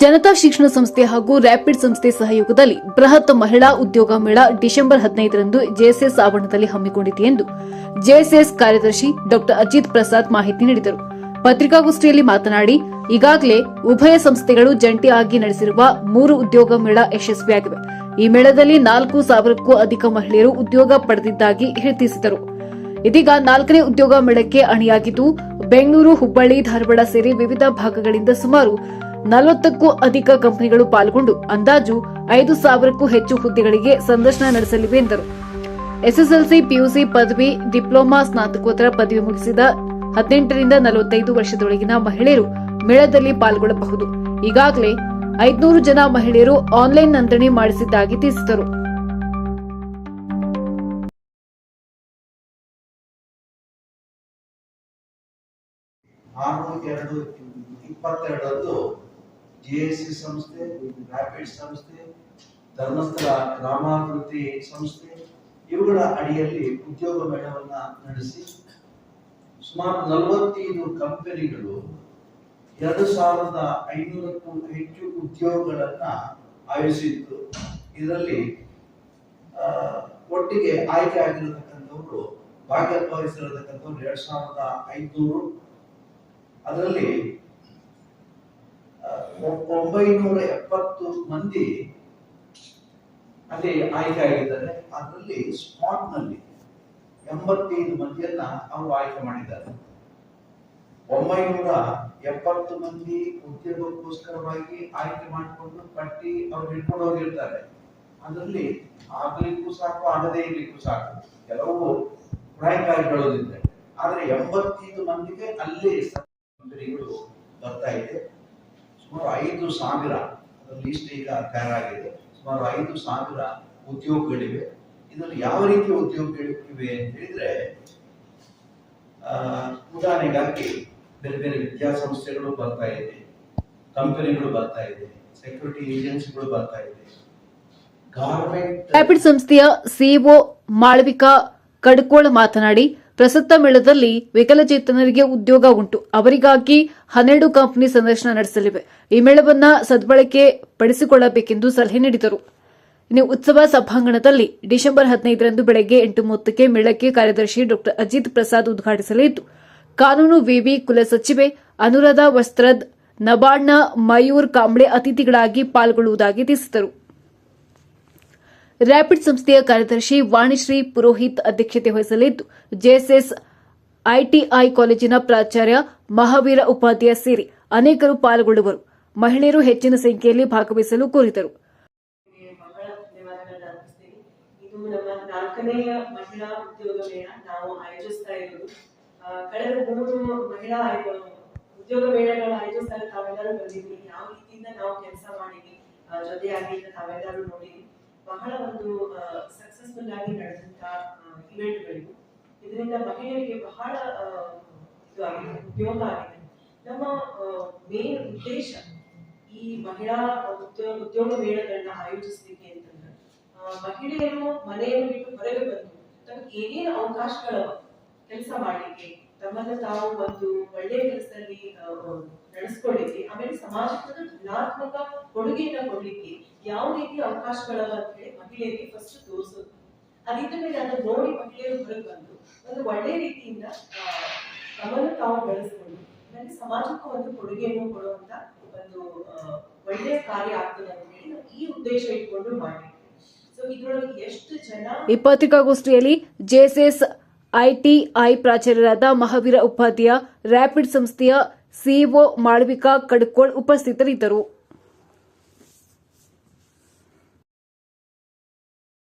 ಜನತಾ ಶಿಕ್ಷಣ ಸಂಸ್ಥೆ ಹಾಗೂ ರ್ಯಾಪಿಡ್ ಸಂಸ್ಥೆ ಸಹಯೋಗದಲ್ಲಿ ಬೃಹತ್ ಮಹಿಳಾ ಉದ್ಯೋಗ ಮೇಳ ಡಿಸೆಂಬರ್ ಹದಿನೈದರಂದು ಜೆಎಸ್ಎಸ್ ಆವರಣದಲ್ಲಿ ಹಮ್ಮಿಕೊಂಡಿದೆ ಎಂದು ಜೆಎಸ್ಎಸ್ ಕಾರ್ಯದರ್ಶಿ ಡಾ ಅಜಿತ್ ಪ್ರಸಾದ್ ಮಾಹಿತಿ ನೀಡಿದರು. ಪತ್ರಿಕಾಗೋಷ್ಠಿಯಲ್ಲಿ ಮಾತನಾಡಿ, ಈಗಾಗಲೇ ಉಭಯ ಸಂಸ್ಥೆಗಳು ಜಂಟಿಯಾಗಿ ನಡೆಸಿರುವ ಮೂರು ಉದ್ಯೋಗ ಮೇಳ ಯಶಸ್ವಿಯಾಗಿವೆ. ಈ ಮೇಳದಲ್ಲಿ ನಾಲ್ಕು ಸಾವಿರಕ್ಕೂ ಅಧಿಕ ಮಹಿಳೆಯರು ಉದ್ಯೋಗ ಪಡೆದಿದ್ದಾಗಿ ತಿಳಿಸಿದರು ಇದೀಗ ನಾಲ್ಕನೇ ಉದ್ಯೋಗ ಮೇಳಕ್ಕೆ ಅಣಿಯಾಗಿದ್ದು, ಬೆಂಗಳೂರು, ಹುಬ್ಬಳ್ಳಿ, ಧಾರವಾಡ ಸೇರಿ ವಿವಿಧ ಭಾಗಗಳಿಂದ ಸುಮಾರು ನಲವತ್ತಕ್ಕೂ ಅಧಿಕ ಕಂಪನಿಗಳು ಪಾಲ್ಗೊಂಡು ಅಂದಾಜು ಐದು ಸಾವಿರಕ್ಕೂ ಹೆಚ್ಚು ಹುದ್ದೆಗಳಿಗೆ ಸಂದರ್ಶನ ನಡೆಸಲಿವೆ ಎಂದರು. ಎಸ್ಎಸ್ಎಲ್ಸಿ, ಪಿಯುಸಿ ಪದವಿ, ಡಿಪ್ಲೊಮಾ, ಸ್ನಾತಕೋತ್ತರ ಪದವಿ ಮುಗಿಸಿದ ಹದಿನೆಂಟರಿಂದ ನಲವತ್ತೈದು ವರ್ಷದೊಳಗಿನ ಮಹಿಳೆಯರು ಮೇಳದಲ್ಲಿ ಪಾಲ್ಗೊಳ್ಳಬಹುದು. ಈಗಾಗಲೇ ಐದುನೂರು ಜನ ಮಹಿಳೆಯರು ಆನ್ಲೈನ್ ನೋಂದಣಿ ಮಾಡಿಸಿದ್ದಾಗಿ ತಿಳಿಸಿದರು. ಆರು ಎರಡು ಇಪ್ಪತ್ತೆರಡರಂದು ಜೆ ಸಿ ಸಂಸ್ಥೆ ರ್ಯಾಪಿಡ್ ಸಂಸ್ಥೆ, ಧರ್ಮಸ್ಥಳ ಗ್ರಾಮಾಭಿವೃದ್ಧಿ ಸಂಸ್ಥೆ, ಇವುಗಳ ಅಡಿಯಲ್ಲಿ ಉದ್ಯೋಗ ಮೇಳವನ್ನ ನಡೆಸಿ ಸುಮಾರು ನಲವತ್ತೈದು ಕಂಪನಿಗಳು ಎರಡು ಸಾವಿರದ ಐನೂರಕ್ಕೂ ಹೆಚ್ಚು ಉದ್ಯೋಗಗಳನ್ನ ಆಯೋಜಿಸಿತ್ತು ಇದರಲ್ಲಿ ಒಟ್ಟಿಗೆ ಆಯ್ಕೆ ಆಗಿರತಕ್ಕಂಥವ್ರು ಭಾಗವಹಿಸಿರತಕ್ಕಂಥವ್ರು ಎರಡ್ ಸಾವಿರದ ಐನೂರು. ಅದರಲ್ಲಿ ಒಂಬೈನೂರ ಎಪ್ಪತ್ತು ಮಂದಿ ಅಲ್ಲಿ ಆಯ್ಕೆ ಆಗಿದ್ದಾರೆ. ಅದರಲ್ಲಿ ಸ್ಪಾಟ್ನಲ್ಲಿ ಎಂಬತ್ತೈದು ಮಂದಿಯನ್ನ ಅವರು ಆಯ್ಕೆ ಮಾಡಿದ್ದಾರೆ. ಒಂಬೈನೂರ ಎಪ್ಪತ್ತು ಮಂದಿ ಉದ್ಯೋಗಕ್ಕೋಸ್ಕರವಾಗಿ ಆಯ್ಕೆ ಮಾಡಿಕೊಂಡು ಪಟ್ಟಿ ಅವ್ರು ಹಿಡ್ಕೊಂಡು ಹೋಗಿರ್ತಾರೆ. ಅದರಲ್ಲಿ ಆಗ್ಲಿಕ್ಕೂ ಸಾಕು, ಆಗದೇ ಇರ್ಲಿಕ್ಕೂ ಸಾಕು. ಕೆಲವು ಹೇಳೋದಿದೆ ಆದ್ರೆ ಎಂಬತ್ತೈದು ಮಂದಿಗೆ ಅಲ್ಲಿ ಬರ್ತಾ ಇದೆ. ಸುಮಾರು ಐದು ಸಾವಿರ ಲೀಸ್ಟ್ ಈಗ ತಯಾರಾಗಿದೆ ಸುಮಾರು ಐದು ಸಾವಿರ ಉದ್ಯೋಗಗಳಿವೆ. ಇದರಲ್ಲಿ ಯಾವ ರೀತಿಯ ಉದ್ಯೋಗಗಳಿವೆ ಅಂತ ಹೇಳಿದ್ರೆ ಉದಾಹರಣೆಗಾಗಿ ಬೇರೆ ಬೇರೆ ವಿದ್ಯಾಸಂಸ್ಥೆಗಳು ಬರ್ತಾ ಇದೆ. ಕಂಪನಿಗಳು ಬರ್ತಾ ಇದೆ. ಸೆಕ್ಯೂರಿಟಿ ಏಜೆನ್ಸಿಗಳು ಬರ್ತಾ ಇದೆ. ಗಾರ್ಮೆಂಟ್ ಸಂಸ್ಥೆಯ ಸಿಇಒ ಮಾಳವಿಕಾ ಕಡ್ಕೋಳ ಮಾತನಾಡಿ ಪ್ರಸಕ್ತ ಮೇಳದಲ್ಲಿ ವಿಕಲಚೇತನರಿಗೆ ಉದ್ಯೋಗ ಉಂಟು. ಅವರಿಗಾಗಿ ಹನ್ನೆರಡು ಕಂಪನಿ ಸಂದರ್ಶನ ನಡೆಸಲಿವೆ. ಈ ಮೇಳವನ್ನು ಸದ್ಬಳಕೆ ಪಡಿಸಿಕೊಳ್ಳಬೇಕೆಂದು ಸಲಹೆ ನೀಡಿದರು. ಇನ್ನು ಉತ್ಸವ ಸಭಾಂಗಣದಲ್ಲಿ ಡಿಸೆಂಬರ್ ಹದಿನೈದರಂದು ಬೆಳಗ್ಗೆ ಎಂಟು ಮೂವತ್ತಕ್ಕೆ ಮೇಳಕ್ಕೆ ಕಾರ್ಯದರ್ಶಿ ಡಾ. ಅಜಿತ್ ಪ್ರಸಾದ್ ಉದ್ಘಾಟಿಸಲಿದ್ದು, ಕಾನೂನು ವಿವಿ ಕುಲಸಚಿವೆ ಅನುರಾಧ ವಸ್ತ್ರದ್ ನಬಾರ್ಡ್ನ ಮಯೂರ್ ಕಾಂಬ್ಳೆ ಅತಿಥಿಗಳಾಗಿ ಪಾಲ್ಗೊಳ್ಳುವುದಾಗಿ ತಿಳಿಸಿದರು. ರ್ಯಾಪಿಡ್ ಸಂಸ್ಥೆಯ ಕಾರ್ಯದರ್ಶಿ ವಾಣಿಶ್ರೀ ಪುರೋಹಿತ್ ಅಧ್ಯಕ್ಷತೆ ವಹಿಸಲಿದ್ದು, ಜೆಎಸ್ಎಸ್ ಐಟಿಐ ಕಾಲೇಜಿನ ಪ್ರಾಚಾರ್ಯ ಮಹಾವೀರ ಉಪಾಧ್ಯಾಯ ಸೇರಿ ಅನೇಕರು ಪಾಲ್ಗೊಳ್ಳುವರು. ಮಹಿಳೆಯರು ಹೆಚ್ಚಿನ ಸಂಖ್ಯೆಯಲ್ಲಿ ಭಾಗವಹಿಸಲು ಕೋರಿದರು. ಕಳೆದ ಮೂರು ಮಹಿಳಾ ಉದ್ಯೋಗ ಮೇಳಗಳ ಆಯೋಜಿಸ್ತಾ ತಾವೆಲ್ಲರೂ ಬಂದಿದ್ವಿ ಯಾವ ರೀತಿಯಿಂದ ನಾವು ಕೆಲಸ ಮಾಡಿದ್ವಿ ಜೊತೆಯಾಗಿ ತಾವೆಲ್ಲರೂ ನೋಡಿದ್ವಿ ಬಹಳ ಒಂದು ಸಕ್ಸಸ್ಫುಲ್ ಆಗಿ ನಡೆದಂತ ಇವೆಂಟ್ಗಳಿವು ಇದರಿಂದ ಮಹಿಳೆಯರಿಗೆ ಬಹಳ ಉಪಯೋಗ ಆಗಿದೆ ಆಗಿದೆ. ನಮ್ಮ ಮೇನ್ ಉದ್ದೇಶ ಈ ಮಹಿಳಾ ಉದ್ಯೋಗ ಉದ್ಯೋಗ ಮೇಳಗಳನ್ನ ಆಯೋಜಿಸಲಿಕ್ಕೆ ಅಂತಂದ್ರೆ ಮಹಿಳೆಯರು ಮನೆಯನ್ನು ಬಿಟ್ಟು ಹೊರಗೆ ಬಂದು ತಮಗೆ ಏನೇನು ಅವಕಾಶಗಳವ, ಕೆಲಸ ಮಾಡ್ಲಿಕ್ಕೆ ತಮ್ಮನ್ನು ತಾವು ಒಂದು ಒಳ್ಳೆಯ ಕೆಲಸದಲ್ಲಿ ನಡೆಸ್ಕೊಳ್ಳಿಕ್ಕೆ ಆಮೇಲೆ ಸಮಾಜಕ್ಕೆ ಧನಾತ್ಮಕ ಕೊಡುಗೆಯನ್ನ ಕೊಡ್ಲಿಕ್ಕೆ ಯಾವ ರೀತಿ ಅವಕಾಶಗಳವ ಅಂತ ಹೇಳಿ ಮಹಿಳೆಯರಿಗೆ ಫಸ್ಟ್ ತೋರಿಸೋದು. ಅದಿದ್ದ ಮೇಲೆ ಅದನ್ನ ನೋಡಿ ಮಹಿಳೆಯರು ಹೊರಗೆ ಬಂದು ಒಂದು ಒಳ್ಳೆಯ ರೀತಿಯಿಂದ ತಮ್ಮನ್ನು ತಾವು ಬೆಳೆಸ್ಕೊಂಡು ಆಮೇಲೆ ಸಮಾಜಕ್ಕೂ ಒಂದು ಕೊಡುಗೆಯನ್ನು ಕೊಡುವಂತ ಒಂದು ಒಳ್ಳೆಯ ಕಾರ್ಯ ಆಗ್ತದೆ ಅಂತ ಹೇಳಿ ಈ ಉದ್ದೇಶ ಇಟ್ಕೊಂಡು ಮಾಡಿದ್ವಿ. ಸೊ ಇದ್ರೊಳಗೆ ಎಷ್ಟು ಜನ ಪತ್ರಿಕಾಗೋಷ್ಠಿಯಲ್ಲಿ ಜೆಎಸ್ಎಸ್ ಐಟಿಐ ಪ್ರಾಚಾರ್ಯರಾದ ಮಹಾವೀರ ಉಪಾಧ್ಯಾಯ ರ್ಯಾಪಿಡ್ ಸಂಸ್ಥೆಯ ಸಿಇಒ ಮಾಳವಿಕಾ ಕಡ್ಕೋಳ್ ಉಪಸ್ಥಿತರಿದ್ದರು.